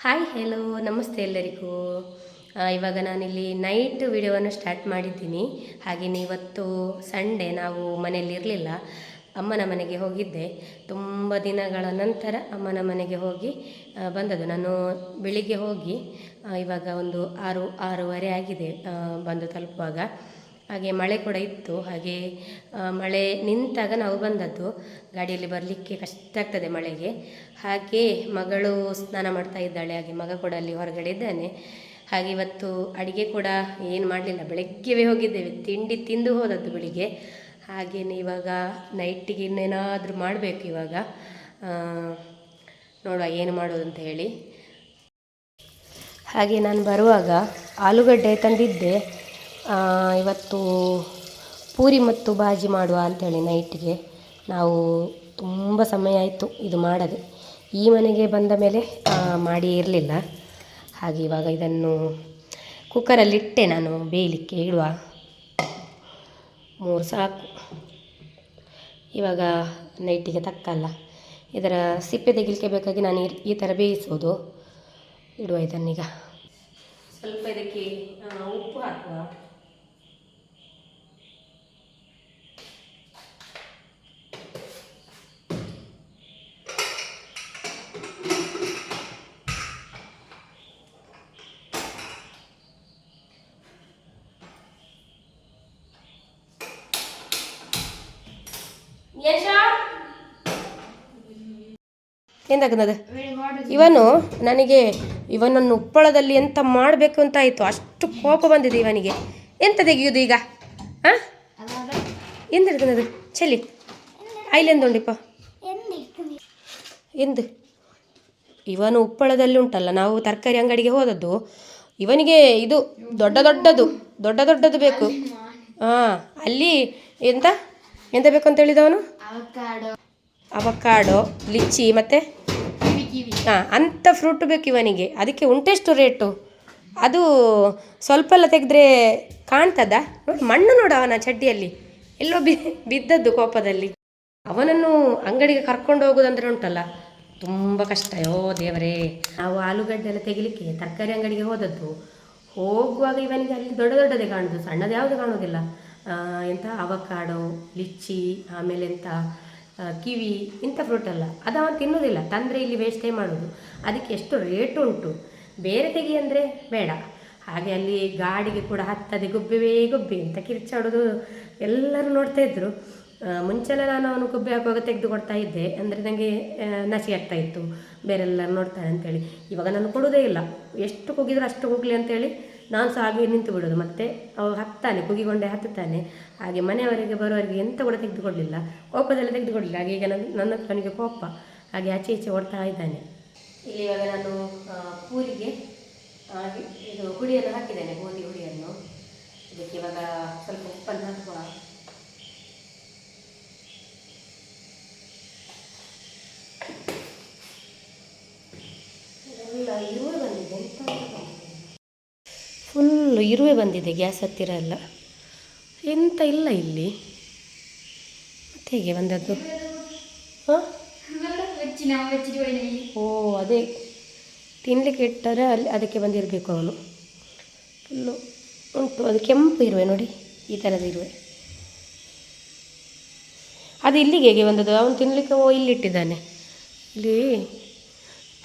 Hi hello ನಮಸ್ತೆ ಎಲ್ಲರಿಗೂ. ಇವಾಗ ನಾನಿಲ್ಲಿ ನೈಟ್ ವಿಡಿಯೋವನ್ನು ಸ್ಟಾರ್ಟ್ ಮಾಡಿದ್ದೀನಿ. ಹಾಗೆಯೇ ಇವತ್ತು ಸಂಡೇ ನಾವು ಮನೆಯಲ್ಲಿ ಇರಲಿಲ್ಲ. ಅಮ್ಮನ ಮನೆಗೆ ಹೋಗಿದ್ದೆ. ತುಂಬ ದಿನಗಳ ನಂತರ ಅಮ್ಮನ ಮನೆಗೆ ಹೋಗಿ ಬಂದದ್ದು. ನಾನು ಬೆಳಿಗ್ಗೆ ಹೋಗಿ ಇವಾಗ ಒಂದು ಆರು, ಆರೂವರೆ ಆಗಿದೆ ಬಂದು ತಲುಪುವಾಗ. ಹಾಗೆ ಮಳೆ ಕೂಡ ಇತ್ತು. ಹಾಗೆ ಮಳೆ ನಿಂತಾಗ ನಾವು ಬಂದದ್ದು. ಗಾಡಿಯಲ್ಲಿ ಬರಲಿಕ್ಕೆ ಕಷ್ಟ ಆಗ್ತದೆ ಮಳೆಗೆ. ಹಾಗೆ ಮಗಳು ಸ್ನಾನ ಮಾಡ್ತಾ ಇದ್ದಾಳೆ. ಹಾಗೆ ಮಗ ಕೂಡ ಅಲ್ಲಿ ಹೊರಗಡೆ ಇದ್ದಾನೆ. ಹಾಗೆ ಇವತ್ತು ಅಡುಗೆ ಕೂಡ ಏನು ಮಾಡಲಿಲ್ಲ. ಬೆಳಗ್ಗೆವೇ ಹೋಗಿದ್ದೇವೆ. ತಿಂಡಿ ತಿಂದು ಹೋದದ್ದು ಬೆಳಿಗ್ಗೆ. ಹಾಗೆಯೇ ಇವಾಗ ನೈಟಿಗೆ ಇನ್ನೇನಾದರೂ ಮಾಡಬೇಕು ಇವಾಗ. ನೋಡುವ ಏನು ಮಾಡೋದು ಅಂತ ಹೇಳಿ. ಹಾಗೆ ನಾನು ಬರುವಾಗ ಆಲೂಗಡ್ಡೆ ತಂದಿದ್ದೆ. ಇವತ್ತು ಪೂರಿ ಮತ್ತು ಬಾಜಿ ಮಾಡುವ ಅಂಥೇಳಿ ನೈಟಿಗೆ. ನಾವು ತುಂಬ ಸಮಯ ಆಯಿತು ಇದು ಮಾಡದೆ. ಈ ಮನೆಗೆ ಬಂದ ಮೇಲೆ ಮಾಡಿ ಇರಲಿಲ್ಲ. ಹಾಗೆ ಇವಾಗ ಇದನ್ನು ಕುಕ್ಕರಲ್ಲಿಟ್ಟೆ ನಾನು ಬೇಯಲಿಕ್ಕೆ ಇಡುವ. ಮೂರು ಸಾಕು. ಇವಾಗ ನೈಟಿಗೆ ತಕ್ಕಲ್ಲ ಇದರ ಸಿಪ್ಪೆ ತೆಗಿಲಿಕ್ಕೆ ಬೇಕಾಗಿ ನಾನು ಈ ಥರ ಬೇಯಿಸೋದು. ಇಡುವ ಇದನ್ನೀಗ. ಸ್ವಲ್ಪ ಇದಕ್ಕೆ ಉಪ್ಪು ಹಾಕುವ. ಎಂತಾಗ್ತದೆ ಇವನು ನನಗೆ ಇವನನ್ನು ಉಪ್ಪಳದಲ್ಲಿ ಎಂತ ಮಾಡಬೇಕು ಅಂತ ಆಯಿತು. ಅಷ್ಟು ಕೋಪ ಬಂದಿದೆ ಇವನಿಗೆ. ಎಂತ ತೆಗೆಯೋದು ಈಗ? ಹಾಂ? ಎಂದಿರ್ತದೆ ಚಲಿ ಐಲೆಂದುಂಡಿಪ್ಪ ಎಂದು ಇವನು ಉಪ್ಪಳದಲ್ಲಿ ಉಂಟಲ್ಲ. ನಾವು ತರಕಾರಿ ಅಂಗಡಿಗೆ ಹೋದದ್ದು. ಇವನಿಗೆ ಇದು ದೊಡ್ಡ ದೊಡ್ಡದು. ದೊಡ್ಡ ದೊಡ್ಡದು ಬೇಕು. ಹಾಂ ಅಲ್ಲಿ ಎಂತ? ಎಂತ ಬೇಕು ಅಂತ ಹೇಳಿದವನು? ಅವಕಾಡೋ ಲಿಚ್ಚಿ ಮತ್ತು ಹಾಂ ಅಂಥ ಫ್ರೂಟ್ ಬೇಕು ಇವನಿಗೆ. ಅದಕ್ಕೆ ಉಂಟೆಷ್ಟು ರೇಟು ಅದು ಸ್ವಲ್ಪ ಎಲ್ಲ ತೆಗೆದ್ರೆ ಕಾಣ್ತದ? ನೋಡಿ ಮಣ್ಣು ನೋಡು ಅವನ ಚಡ್ಡಿಯಲ್ಲಿ. ಎಲ್ಲೋ ಬಿ ಬಿದ್ದದ್ದು ಕೋಪದಲ್ಲಿ. ಅವನನ್ನು ಅಂಗಡಿಗೆ ಕರ್ಕೊಂಡು ಹೋಗೋದಂದ್ರೆ ಉಂಟಲ್ಲ. ತುಂಬ ಕಷ್ಟ. ಯೋ ದೇವರೇ. ನಾವು ಆಲೂಗಡ್ಡೆ ಎಲ್ಲ ತೆಗಿಲಿಕ್ಕೆ ತರಕಾರಿ ಅಂಗಡಿಗೆ ಹೋದದ್ದು. ಹೋಗುವಾಗ ಇವನಿಗೆ ಅಲ್ಲಿ ದೊಡ್ಡ ದೊಡ್ಡದೇ ಕಾಣುದು. ಸಣ್ಣದು ಯಾವುದು ಕಾಣೋದಿಲ್ಲ ಎಂಥ ಅವಕಾಡೋ ಲಿಚ್ಚಿ ಆಮೇಲೆ ಆ, ಕಿವಿ, ಇಂಥ ಫ್ರೂಟ್ ಅಲ್ಲ ಅದು ಅವನು ತಿನ್ನೋದಿಲ್ಲ. ತಂದರೆ ಇಲ್ಲಿ ವೇಸ್ಟೇ ಮಾಡೋದು. ಅದಕ್ಕೆ ಎಷ್ಟು ರೇಟ್ ಉಂಟು? ಬೇರೆ ತೆಗಿ ಅಂದರೆ ಬೇಡ. ಹಾಗೆ ಅಲ್ಲಿ ಗಾಡಿಗೆ ಕೂಡ ಹತ್ತದೆ ಗುಬ್ಬೆವೇ ಗುಬ್ಬೆ ಅಂತ ಕಿರ್ಚಾಡೋದು ಎಲ್ಲರೂ ನೋಡ್ತಾ ಇದ್ದರು ಮುಂಚೆಲ್ಲ ನಾನು ಅವನು ಗುಬ್ಬೆ ಹಾಕುವಾಗ ತೆಗೆದು ಕೊಡ್ತಾ ಇದ್ದೆ. ಅಂದರೆ ನನಗೆ ನಸಿ ಆಗ್ತಾ ಇತ್ತು. ಬೇರೆಲ್ಲರೂ ನೋಡ್ತಾರೆ ಅಂತೇಳಿ. ಇವಾಗ ನಾನು ಕೊಡೋದೇ ಇಲ್ಲ. ಎಷ್ಟು ಕುಗಿದ್ರು ಅಷ್ಟು ಹೋಗಲಿ ಅಂತೇಳಿ ನಾನು ಸಹ ಹಾಗೆ ನಿಂತು ಬಿಡೋದು. ಮತ್ತೆ ಅವ ಹತ್ತಾನೆ, ಕುಗಿಕೊಂಡೆ ಹತ್ತುತ್ತಾನೆ. ಹಾಗೆ ಮನೆಯವರೆಗೆ ಬರೋವರೆಗೆ ಎಂತ ಕೂಡ ತೆಗೆದುಕೊಳ್ಳಿಲ್ಲ. ಕೋಪದಲ್ಲಿ ತೆಗೆದುಕೊಳ್ಳಿಲ್ಲ. ಹಾಗೆ ಈಗ ನನ್ನ ನನ್ನ ಕೋಪ. ಹಾಗೆ ಆಚೆ ಈಚೆ ಓಡ್ತಾ ಇದ್ದಾನೆ. ಇಲ್ಲಿ ಇವಾಗ ನಾನು ಪೂರಿಗೆ ಹಾಗೆ ಇದು ಹುಡಿಯನ್ನು ಹಾಕಿದ್ದೇನೆ, ಗೋಧಿ ಹುಳಿಯನ್ನು ಇದಕ್ಕೆ ಇವಾಗ ಸ್ವಲ್ಪ ಉಪ್ಪನ್ನು ಹಾಕುವ. ಎಲ್ಲ ಇರುವೆ ಬಂದಿದೆ ಫುಲ್ಲು ಇರುವೆ ಬಂದಿದೆ ಗ್ಯಾಸ್ ಹತ್ತಿರ ಎಲ್ಲ. ಎಂತ ಇಲ್ಲ ಇಲ್ಲಿ. ಮತ್ತೆ ಹೇಗೆ ಬಂದದ್ದು? ಹಾಂ? ಓ, ಅದೇ. ತಿನ್ನಲಿಕ್ಕೆ ಇಟ್ಟರೆ ಅಲ್ಲಿ ಅದಕ್ಕೆ ಬಂದಿರಬೇಕು ಅವನು. ಫುಲ್ಲು ಉಂಟು, ಅದು ಕೆಂಪು ಇರುವೆ ನೋಡಿ, ಈ ಥರದ ಇರುವೆ. ಅದು ಇಲ್ಲಿಗೆ ಹೇಗೆ ಬಂದದ್ದು? ಅವನು ತಿನ್ನಲಿಕ್ಕೆ ಓ, ಇಲ್ಲಿಟ್ಟಿದ್ದಾನೆ. ಇಲ್ಲಿ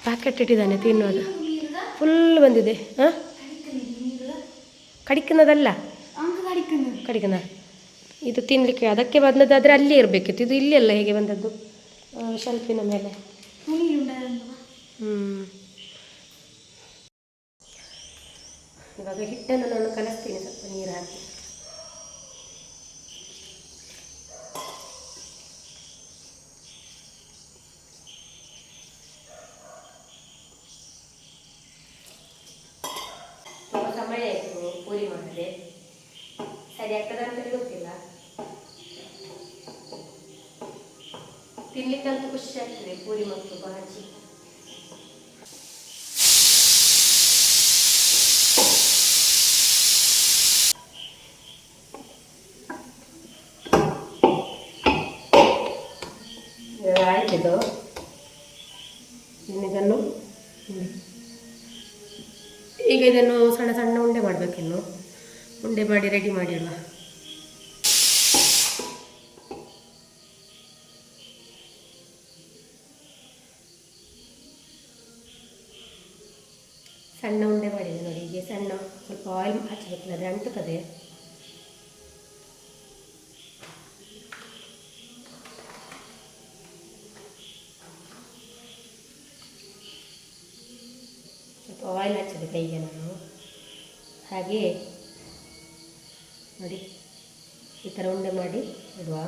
ಪ್ಯಾಕೆಟ್ ಇಟ್ಟಿದ್ದಾನೆ ತಿನ್ನೋದು ಫುಲ್ ಬಂದಿದೆ, ಹಾಂ? ಕಡಿക്കുന്നದಲ್ಲ ಕಡಿಕನ. ಇದು ತಿನ್ನಲಿಕ್ಕೆ ಅದಕ್ಕೆ ಬಂದದ್ದಾದರೆ ಅಲ್ಲೇ ಇರಬೇಕಿತ್ತು. ಇದು ಇಲ್ಲೆಲ್ಲ ಹೇಗೆ ಬಂದದ್ದು? ಶೆಲ್ಫಿನ ಮೇಲೆ. ಹ್ಞೂ ಇವಾಗ ಹಿಟ್ಟನ್ನು ನಾನು ಕಲಿಸ್ತೀನಿ ಸ್ವಲ್ಪ ನೀರು ಹಾಕಿ. ಪೂರಿ ಮತ್ತು ಬಾಜಿ ಇವಾಗ ಆಯ್ತಿದು ಇನ್ನಿದನ್ನು ಈಗ ಇದನ್ನು ಸಣ್ಣ ಸಣ್ಣ ಉಂಡೆ ಮಾಡಬೇಕಿನ್ನು. ಉಂಡೆ ಮಾಡಿ ರೆಡಿ ಮಾಡಿಡುವ ಸಣ್ಣ ಉಂಡೆ ಮಾಡಿದೆ ನೋಡಿ ಹೀಗೆ ಸಣ್ಣ ಸ್ವಲ್ಪ ಆಯಿಲ್ ಹಚ್ಚಬೇಕಿಲ್ಲ ಅಂಟುತ್ತದೆ ಸ್ವಲ್ಪ ಆಯಿಲ್ ಹಚ್ಚಿದೆ ಕೈಗೆ ನಾನು ಹಾಗೆ ನೋಡಿ, ಈ ಥರ ಉಂಡೆ ಮಾಡಿ ಇಡುವ.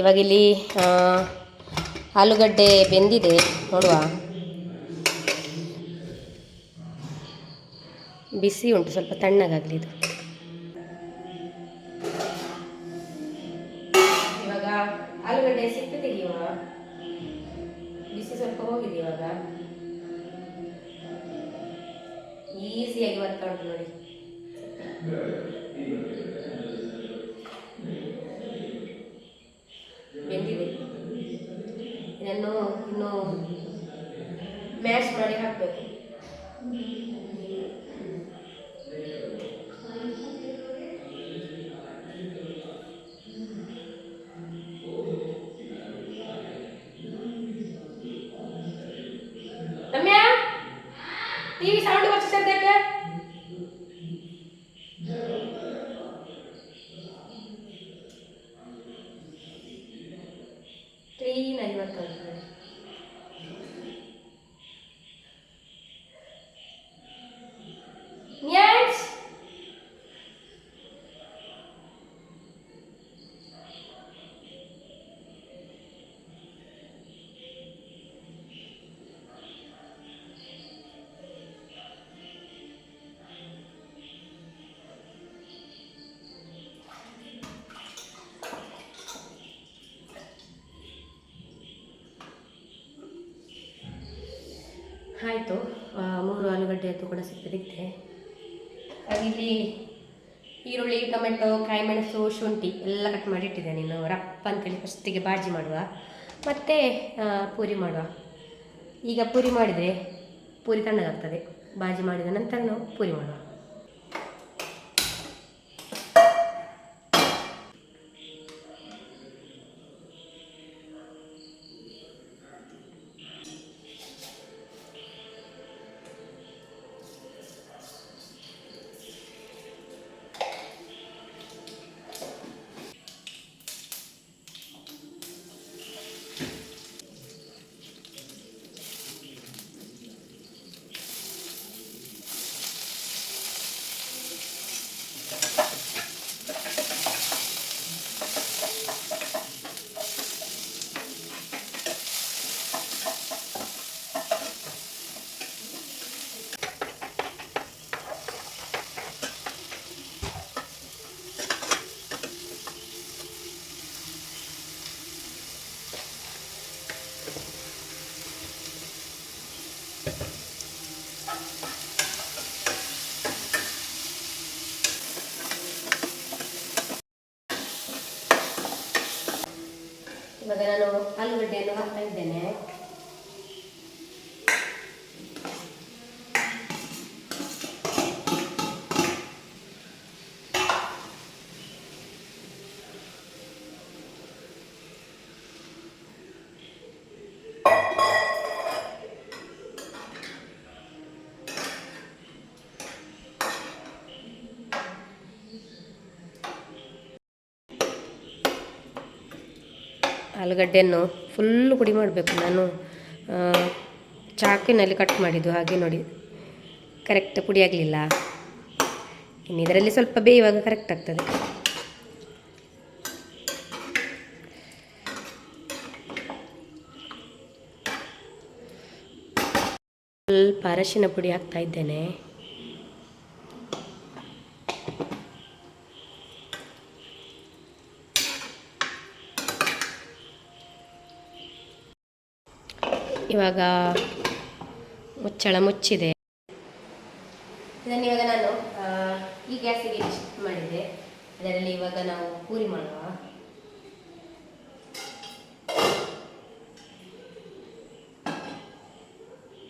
ಇವಾಗ ಇಲ್ಲಿ ಆಲೂಗಡ್ಡೆ ಬೆಂದಿದೆ, ನೋಡುವ. ಬಿಸಿ ಉಂಟು, ಸ್ವಲ್ಪ ತಣ್ಣಗಾಗಲಿ ಇದು. ಇವಾಗ ಆಲೂಗಡ್ಡೆ ಸಿಪ್ಪೆ ತೆಗೆಯುವ. ಬಿಸಿ ಸ್ವಲ್ಪ ಹೋಗಿದೆ ಇವಾಗ. ಈಸಿಯಾಗಿ ಬರ್ತಾ ಉಂಟು ನೋಡಿ. ಟಿವಿ ಸೌಂಡ್ ಆಯಿತು. ಮೂರು ಆಲೂಗಡ್ಡೆಯದ್ದು ಕೂಡ ಸಿಕ್ಕಿದೆ ಇಲ್ಲಿ ಈರುಳ್ಳಿ, ಟೊಮೆಟೊ ಕಾಯಿ ಮೆಣಸು ಶುಂಠಿ ಎಲ್ಲ ಕಟ್ ಮಾಡಿ ನೀನು. ರಪ್ಪ ಅಂತೇಳಿ ಫಸ್ಟಿಗೆ ಬಾಜಿ ಮಾಡುವ. ಮತ್ತು ಪೂರಿ ಮಾಡುವ. ಈಗ ಪೂರಿ ಮಾಡಿದರೆ ಪೂರಿ ತಣ್ಣಗಾಗ್ತದೆ. ಬಾಜಿ ಮಾಡಿದ ನಂತರ ನಾವು ಪೂರಿ ಮಾಡುವ ಇವಾಗ ನಾನು ಆಲೂಗಡ್ಡೆಯನ್ನು ಹಾಕ್ತಾ ಇದ್ದೇನೆ ಆಲೂಗಡ್ಡೆಯನ್ನು ಫುಲ್ಲು ಪುಡಿ ಮಾಡಬೇಕು ನಾನು. ಚಾಕಿನಲ್ಲಿ ಕಟ್ ಮಾಡಿದ್ದು ಹಾಗೆ ನೋಡಿ. ಕರೆಕ್ಟ್ ಪುಡಿ ಆಗಲಿಲ್ಲ. ಇನ್ನು ಇದರಲ್ಲಿ ಸ್ವಲ್ಪ ಬೇಯುವಾಗ ಕರೆಕ್ಟ್ ಆಗ್ತದೆ. ಸ್ವಲ್ಪ ಅರಶಿನ ಪುಡಿ ಹಾಕ್ತಾ ಇದ್ದೇನೆ. ಇವಾಗ ಮುಚ್ಚಳ ಮುಚ್ಚಿದೆ. ಇದನ್ನು ಇವಾಗ ನಾನು ಈ ಗ್ಯಾಸಿಗೆ ಶಿಫ್ಟ್ ಮಾಡಿದೆ. ಅದರಲ್ಲಿ ಇವಾಗ ನಾವು ಪೂರಿ ಮಾಡುವ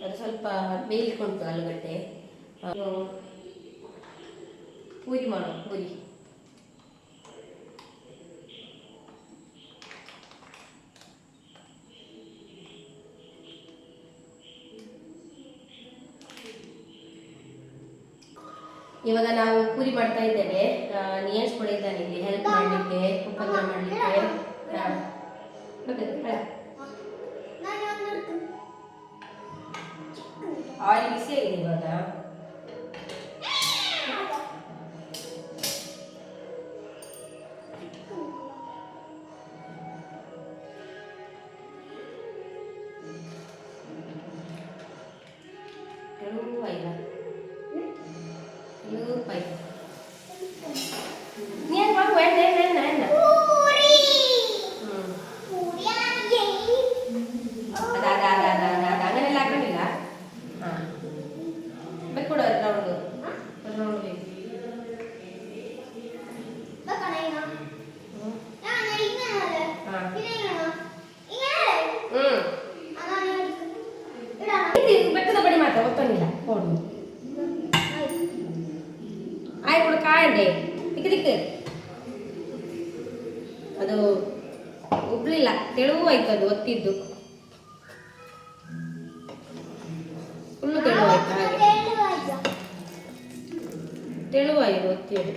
ಅದು ಸ್ವಲ್ಪ ಬೇಯಲಿಕ್ಕುಂಟು ಆಲೂಗಡ್ಡೆ. ಪೂರಿ ಮಾಡುವ ಪೂರಿ. ಇವಾಗ ನಾವು ಪೂರಿ ಮಾಡ್ತಾ ಇದ್ದೇವೆ. ನಿಯನ್ಸ್ ಕೂಡ ಇದ್ದಾನೆ ಇಲ್ಲಿ ಹೆಲ್ಪ್ ಮಾಡಲಿಕ್ಕೆ ಉಪಕಾರ ಮಾಡಲಿಕ್ಕೆ. ಆಯಿಲ್ ಬಿಸಿ ಆಗಿದೆ ಇವಾಗ. Lupa ya. Ini yang mau ಆಯ್ ಕೂಡ. ಕಾಯಂಡೆ ದಿಕ್ಕ ದಿಕ್ಕ ಅದು ಉಬ್ಲಿಲ್ಲ ತೆಳುವಾಯ್ತು ಅದು ಒತ್ತಿದ್ದು. ಫುಲ್ಲು ತೆಳುವಾಯ್ತು ಹಾಗೆ. ತೆಳುವಾಯಿತು ಒತ್ತಿದ್ದು.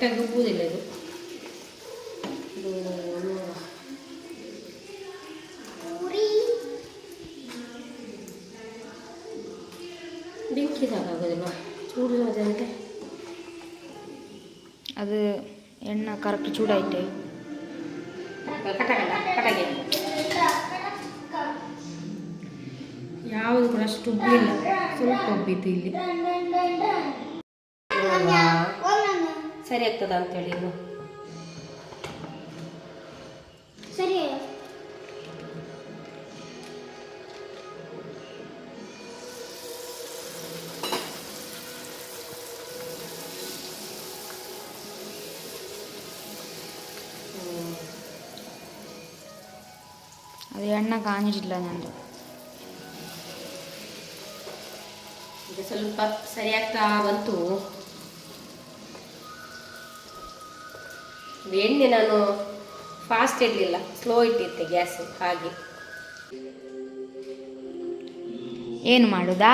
ಕರೆಕ್ಟಾಗಿ ಉಪ್ಪುದಿಲ್ಲ ಇದು ಇದು ನೋಡುವ. ಬೆಂಕಿ ಸಾಕಾಗೋದಿಲ್ಲ ಚೂಡು ಅದಂತೆ ಅದು ಎಣ್ಣೆ ಕರೆಕ್ಟ್ ಚೂಡಾಯ್ತು ಕಟಕಲ್ಲ ಕಟಗೆ ಯಾವುದು ಕೂಡ ಅಷ್ಟು ಉಬ್ಬಿಲ್ಲ ಸ್ವಲ್ಪ ಉಬ್ಬಿತ್ತು ಇಲ್ಲಿ ನೋಡುವ. ಸರಿ ಆಗ್ತದ ಅಂತೇಳಿ ಇನ್ನು ಸರಿ ಎಣ್ಣೆ ಕಾಣಿಸಿಲ್ಲ ನಂದು. ಈಗ ಸ್ವಲ್ಪ ಸರಿಯಾಗ್ತಾ ಬಂತು. ಎಣ್ಣೆ ನಾನು ಫಾಸ್ಟ್ ಇಡಲಿಲ್ಲ ಸ್ಲೋ ಇಟ್ಟಿದ್ದೆ ಗ್ಯಾಸ್ ಹಾಗೆ. ಏನು ಮಾಡುದಾ?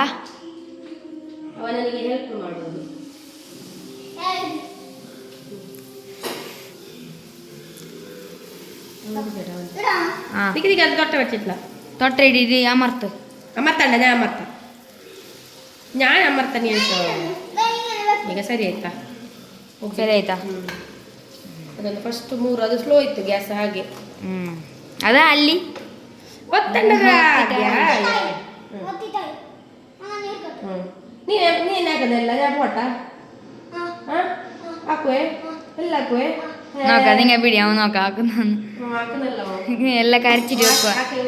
ಅವನಿಗೆ ಹೆಲ್ಪ್ ಮಾಡೋದು. ಅದು ತೊಟ್ರೆ ಹಿಡೀರಿ ಅಮರ್ತು. ഞാൻ ಅಮರ್ತ. ನೀ ಅಂತ ಈಗ ಸರಿ ಆಯ್ತಾ? ಸರಿ ಆಯ್ತಾ? ಹ್ಮ್. ಫಸ್ಟ್ ಮೂರು ಅದು ಸ್ಲೋ ಇತ್ತು ಗ್ಯಾಸ್ ಹಾಗೆ. ಹ್ಞೂ ಅದ ಅಲ್ಲಿ? ನೀನು ನೀನು ಹಾಕದಲ್ಲ ಹಾಂ? ಹಾಕುವೆ? ಎಲ್ಲ ಹಾಕುವೆ?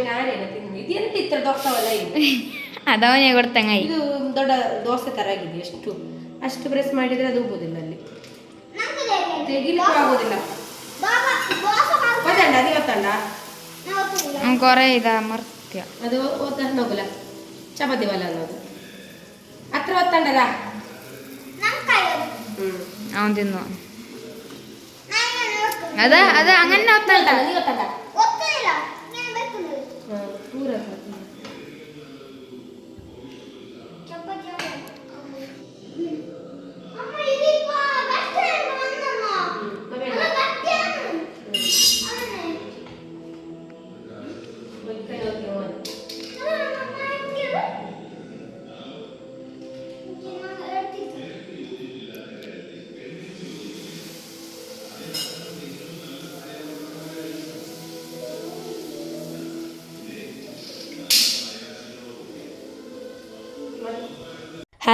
ನಾನೇನ ತಿಂದು ಇದು ಎಂತ ಇತ್ತು ದೊಡ್ಡವಲ್ಲ ಇದು? ಅದವನೇ ಕೊಡ್ತಂಗ. ಇದು ದೊಡ್ಡ ದೋಸೆ ತರ ಆಗಿದೆ ಎಷ್ಟು. ಅಷ್ಟು ಪ್ರೆಸ್ ಮಾಡಿದ್ರೆ ಅದು ಉಬ್ಬುದಿಲ್ಲ ಅಲ್ಲಿ. ಕೊರೆ ಇದ ಮರ್ತ್ಯ ಅದು ಓದ್ಕೊಂಡು ಹೋಗಲ್ಲ ಚಪಾತಿ ಬಲ್ಲ ಅನ್ನೋದು ಹತ್ರ ಓದ್ಕೊಂಡದ ಅವನ್ ತಿನ್ನು ಅದ ಅದ ಹಂಗನ್ನ ಓದ್ತಾಂಡ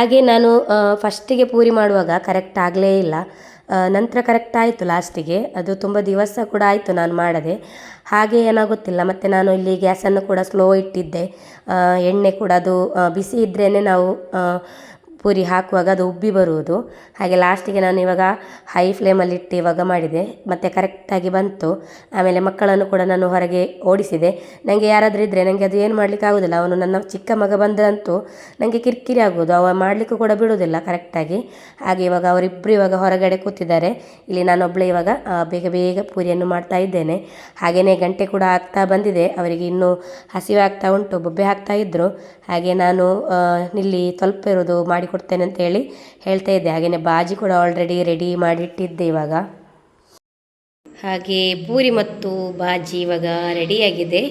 ಹಾಗೆ ನಾನು ಫಸ್ಟಿಗೆ ಪೂರಿ ಮಾಡುವಾಗ ಕರೆಕ್ಟ್ ಆಗಲೇ ಇಲ್ಲ. ನಂತರ ಕರೆಕ್ಟ್ ಆಯಿತು ಲಾಸ್ಟಿಗೆ ಅದು ತುಂಬ ದಿವಸ ಕೂಡ ಆಯಿತು ನಾನು ಮಾಡದೆ. ಹಾಗೆ ಏನಾಗುತ್ತಿಲ್ಲ. ಮತ್ತು ನಾನು ಇಲ್ಲಿ ಗ್ಯಾಸನ್ನು ಕೂಡ ಸ್ಲೋ ಇಟ್ಟಿದ್ದೆ. ಎಣ್ಣೆ ಕೂಡ ಅದು ಬಿಸಿ ಇದ್ರೇ ನಾವು ಪೂರಿ ಹಾಕುವಾಗ ಅದು ಉಬ್ಬಿ ಬರುವುದು. ಹಾಗೆ ಲಾಸ್ಟಿಗೆ ನಾನು ಇವಾಗ ಹೈ ಫ್ಲೇಮಲ್ಲಿ ಇಟ್ಟು ಇವಾಗ ಮಾಡಿದೆ. ಮತ್ತು ಕರೆಕ್ಟಾಗಿ ಬಂತು. ಆಮೇಲೆ ಮಕ್ಕಳನ್ನು ಕೂಡ ನಾನು ಹೊರಗೆ ಓಡಿಸಿದೆ. ನನಗೆ ಯಾರಾದರೂ ಇದ್ದರೆ ನನಗೆ ಅದು ಏನು ಮಾಡಲಿಕ್ಕೆ ಆಗೋದಿಲ್ಲ. ಅವನು ನನ್ನ ಚಿಕ್ಕ ಮಗ ಬಂದಂತೂ ನನಗೆ ಕಿರಿಕಿರಿ ಆಗೋದು ಅವ ಮಾಡಲಿಕ್ಕೂ ಕೂಡ ಬಿಡೋದಿಲ್ಲ ಕರೆಕ್ಟಾಗಿ ಹಾಗೆ ಇವಾಗ ಅವರಿಬ್ಬರು ಇವಾಗ ಹೊರಗಡೆ ಕೂತಿದ್ದಾರೆ. ಇಲ್ಲಿ ನಾನೊಬ್ಬಳೇ ಇವಾಗ ಬೇಗ ಬೇಗ ಪೂರಿಯನ್ನು ಮಾಡ್ತಾ ಇದ್ದೇನೆ. ಹಾಗೆಯೇ ಗಂಟೆ ಕೂಡ ಆಗ್ತಾ ಬಂದಿದೆ. ಅವರಿಗೆ ಇನ್ನೂ ಹಸಿವೆ ಆಗ್ತಾ ಉಂಟು, ಬೊಬ್ಬೆ ಹಾಕ್ತಾ ಇದ್ದರು ಹಾಗೆ ನಾನು ಇಲ್ಲಿ ಸ್ವಲ್ಪ ಇರೋದು ಮಾಡಿಕೊಡ್ತೇನೆ ಅಂತ ಹೇಳಿ ಹೇಳ್ತಾ ಇದ್ದೆ. ಹಾಗೆಯೇ ಬಾಜಿ ಕೂಡ ಆಲ್ರೆಡಿ ರೆಡಿ ಮಾಡಿಟ್ಟಿದ್ದೆ ಇವಾಗ. ಹಾಗೆ ಪೂರಿ ಮತ್ತು ಬಾಜಿ ಇವಾಗ ರೆಡಿಯಾಗಿದೆ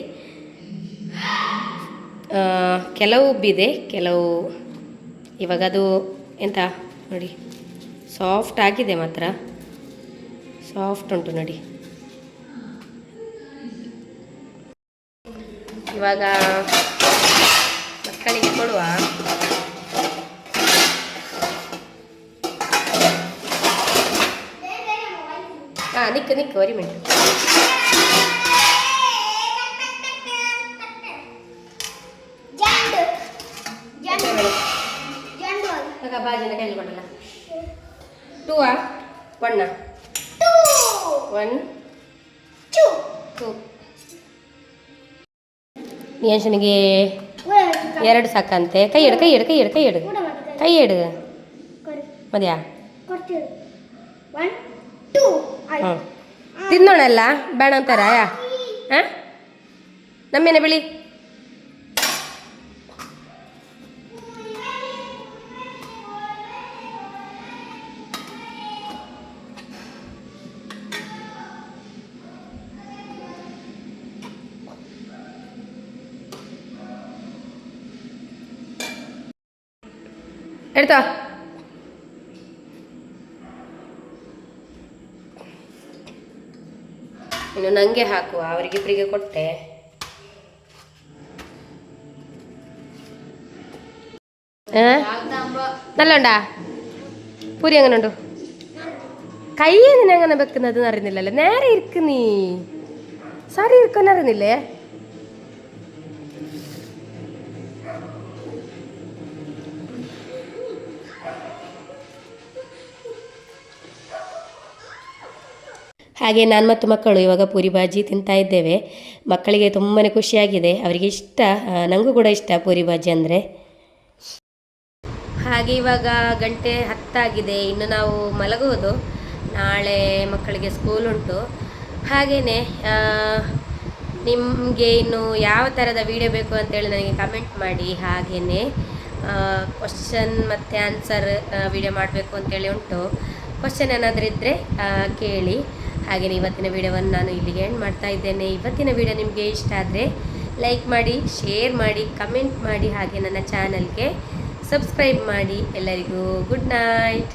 ಕೆಲವು ಉಬ್ಬಿದೆ, ಕೆಲವು ಇವಾಗ ಅದು ಎಂತ ನೋಡಿ ಸಾಫ್ಟ್ ಆಗಿದೆ ಮಾತ್ರ. ಸಾಫ್ಟ್ ಉಂಟು ನೋಡಿ. ಇವಾಗ ಮಕ್ಕಳಿಗೆ ಕೊಡುವ. ಹಾಂ ನಿಕ್ಕ ನಿಕ್ಕ ಒರಿ ಮಿನಿಟ್ ಜಂಡು ಜಂಡು ಜಂಡು ಅದು. ಆಗ ಬಾಜಿನ ಕೈಲಿ ಕೊಡಲ್ಲ ಟೂವಾ ಒಣ್ಣ ಟೂ ಒನ್ ಟೂ ಟೂ ನಿಯಂಶನಿಗೆ ಎರಡು ಸಾಕಂತೆ ಕೈ ಎಡು ಕೈ ಎಡು ಕೈ ಎಡು ಕೈ ಎಡು ಕೂಡ ಮಾಡ್ತಾರೆ ಕೈ ಎಡು ಕೊಡಿ ಮದ್ಯಾ ಕೊಡ್ತೀವಿ ಒನ್ ಟೂ ಹ್ಞೂ ಆಯ್ತು ತಿನ್ನೋಣಲ್ಲ ಬೇಡ ಅಂತಾರ ಹಾಂ ನಮ್ಮೇನೆ ಬಿಳಿ എടുത്തോ ಇನ್ನು ನನಗೆ ಹಾಕುವ ಅವರಿಗಿಬ್ಬರಿಗೆ ಕೊಟ್ಟೆ നല്ലോണ്ടാ പൂരി എങ്ങനെ ഉണ്ടു കൈ എന്തിനാ അങ്ങനെ വെക്കുന്നത് അറിയുന്നില്ലല്ലോ നേരെ ഇരിക്ക് നീ സാരി ഇരിക്കാൻ അറിയുന്നില്ലേ ಹಾಗೆ ನಾನು ಮತ್ತು ಮಕ್ಕಳು ಇವಾಗ ಪೂರಿ ಬಾಜಿ ತಿಂತಾ ಇದ್ದೇವೆ. ಮಕ್ಕಳಿಗೆ ತುಂಬಾ ಖುಷಿಯಾಗಿದೆ. ಅವರಿಗೆ ಇಷ್ಟ ನನಗೂ ಕೂಡ ಇಷ್ಟ ಪೂರಿ ಬಾಜಿ ಅಂದರೆ. ಹಾಗೆ ಇವಾಗ ಗಂಟೆ ಹತ್ತಾಗಿದೆ. ಇನ್ನು ನಾವು ಮಲಗುವುದು. ನಾಳೆ ಮಕ್ಕಳಿಗೆ ಸ್ಕೂಲ್ ಉಂಟು. ಹಾಗೆಯೇ ನಿಮಗೆ ಇನ್ನು ಯಾವ ಥರದ ವಿಡಿಯೋ ಬೇಕು ಅಂತೇಳಿ ನನಗೆ ಕಮೆಂಟ್ ಮಾಡಿ. ಹಾಗೆಯೇ ಕ್ವಶನ್ ಮತ್ತು ಆನ್ಸರ್ ವಿಡಿಯೋ ಮಾಡಬೇಕು ಅಂತೇಳಿ ಉಂಟು. ಕ್ವಶನ್ ಏನಾದರೂ ಇದ್ದರೆ ಕೇಳಿ. ಹಾಗೆಯೇ ಇವತ್ತಿನ ವಿಡಿಯೋವನ್ನು ನಾನು ಇಲ್ಲಿಗೆ ಎಂಡ್ ಮಾಡ್ತಾ ಇದ್ದೇನೆ. ಇವತ್ತಿನ ವಿಡಿಯೋ ನಿಮಗೆ ಇಷ್ಟ ಆದರೆ ಲೈಕ್ ಮಾಡಿ ಶೇರ್ ಮಾಡಿ ಕಮೆಂಟ್ ಮಾಡಿ, ಹಾಗೆ ನನ್ನ ಚಾನಲ್ಗೆ ಸಬ್ಸ್ಕ್ರೈಬ್ ಮಾಡಿ. ಎಲ್ಲರಿಗೂ ಗುಡ್ ನೈಟ್